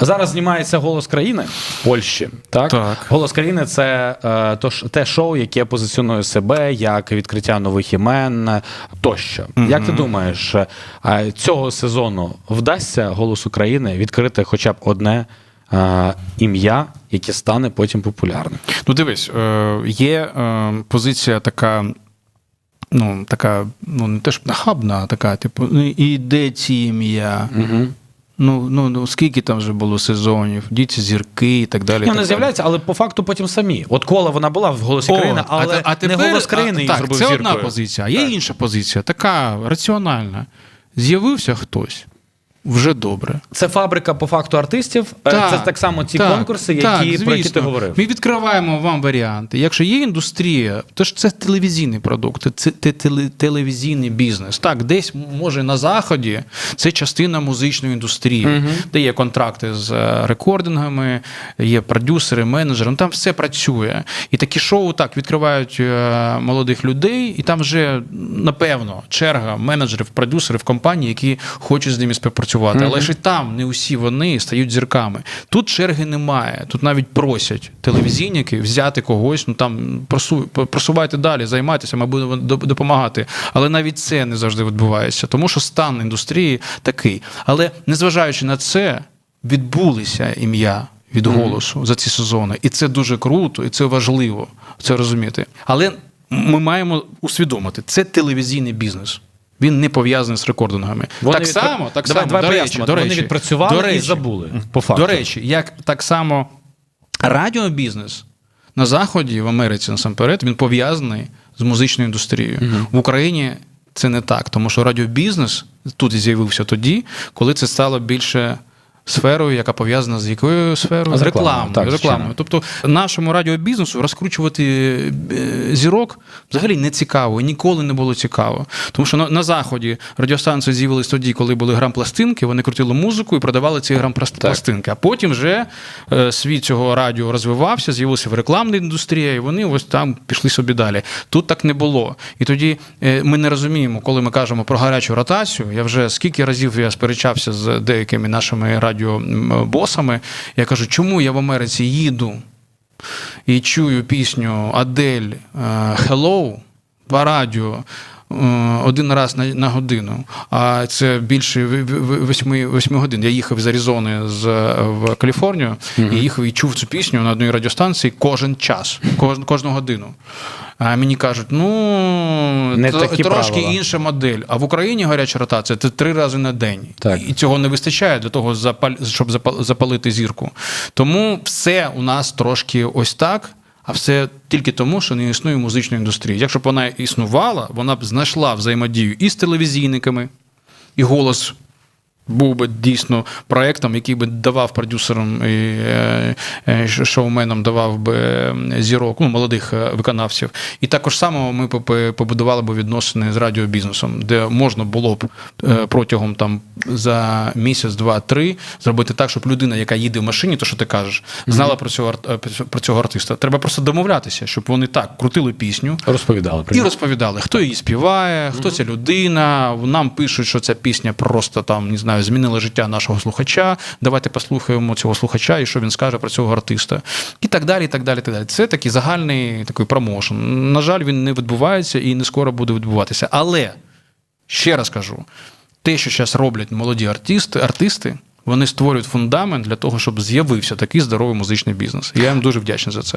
Зараз знімається голос країни в Польщі. Так, Так. голос країни це е, то те шоу, яке позиціонує себе як відкриття нових імен е, тощо. Як ти думаєш, е, цього сезону вдасться голосу країни відкрити хоча б одне е, ім'я, яке стане потім популярним? Ну, дивись, е, є е, позиція така. Ну, така, ну, не те ж нахабна, а така, типу, ну, і де ці ім'я? Угу. Ну, ну, ну, скільки там вже було сезонів, діти зірки і так далі. Вони так з'являються, але по факту потім самі. От кола вона була в голосі О, країни, але а, не тепер- голос країни а, її так, зробив Це зіркою. одна позиція, а є інша позиція, така раціональна. З'явився хтось вже добре. Це фабрика по факту артистів. Е, це так само ті так, конкурси, які, так, про які ти говорив. Ми відкриваємо вам варіанти. Якщо є індустрія, то ж це телевізійний продукт, це теле- телевізійний бізнес. Так, десь може на заході це частина музичної індустрії, де є контракти з е, рекордингами, є продюсери, менеджери. Ну там все працює. І такі шоу так відкривають е, молодих людей, і там вже напевно черга менеджерів, продюсерів компаній, які хочуть з ними співпрацювати. Але ж і там не усі вони стають зірками. Тут черги немає. Тут навіть просять телевізійники взяти когось. Ну там просу- просувайте далі, займайтеся, ми будемо доп- допомагати. Але навіть це не завжди відбувається, тому що стан індустрії такий. Але незважаючи на це, відбулися ім'я. Від голосу за ці сезони, і це дуже круто, і це важливо це розуміти. Але ми маємо усвідомити, це телевізійний бізнес. Він не пов'язаний з рекордингами. Вони так відпра- само, так само давай до речі, до речі, Вони відпрацювали до і забули, по факту. До речі, як так само радіобізнес на Заході, в Америці насамперед, він пов'язаний з музичною індустрією. В Україні це не так, тому що радіобізнес тут з'явився тоді, коли це стало більше. Сферою, яка пов'язана з якою сферою? З рекламою, так, рекламою. Тобто нашому радіобізнесу розкручувати е, зірок взагалі не цікаво, ніколи не було цікаво. Тому що на, на заході радіостанції з'явились тоді, коли були грам-пластинки, вони крутили музику і продавали ці грам-пластинки. А потім вже е, світ цього радіо розвивався, з'явилася в рекламна індустрія, і вони ось там пішли собі далі. Тут так не було. І тоді е, ми не розуміємо, коли ми кажемо про гарячу ротацію. Я вже скільки разів я сперечався з деякими нашими радіобосами. Я кажу, чому я в Америці їду і чую пісню Адель е, Hello по радіо. Е, Один раз на, на годину, а це більше в- в- восьми, восьми годин. Я їхав з Аризони з, в Каліфорнію і їхав і чув цю пісню на одній радіостанції кожен час, кож, кожну годину. А мені кажуть, ну Не такі трошки правила. інша модель. А в Україні гаряча ротація це три рази на день. Так. І цього не вистачає для того, щоб запал- запалити зірку. Тому все у нас трошки ось так. А все тільки тому, що не існує музичної індустрії. Якщо б вона існувала, вона б знайшла взаємодію і з телевізійниками, і голос був би дійсно проектом, який би давав продюсерам і е, е, шоуменам, давав би зірок, ну, молодих е, виконавців. І також само ми побудували б відносини з радіобізнесом, де можна було б протягом там за місяць, два-три зробити так, щоб людина, яка їде в машині, то що ти кажеш, знала про цього про цього артиста. Треба просто домовлятися, щоб вони так крутили пісню. Розповідали. І розповідали, хто її співає, хто ця людина. Нам пишуть, що ця пісня просто там не знаю, змінила життя нашого слухача. Давайте послухаємо цього слухача і що він скаже про цього артиста. І так далі. і так далі, і так далі. Це такий загальний такий промоушен. На жаль, він не відбувається і не скоро буде відбуватися. Але ще раз кажу: те, що зараз роблять молоді артисти, артисти, вони створюють фундамент для того, щоб з'явився такий здоровий музичний бізнес. Я їм дуже вдячний за це.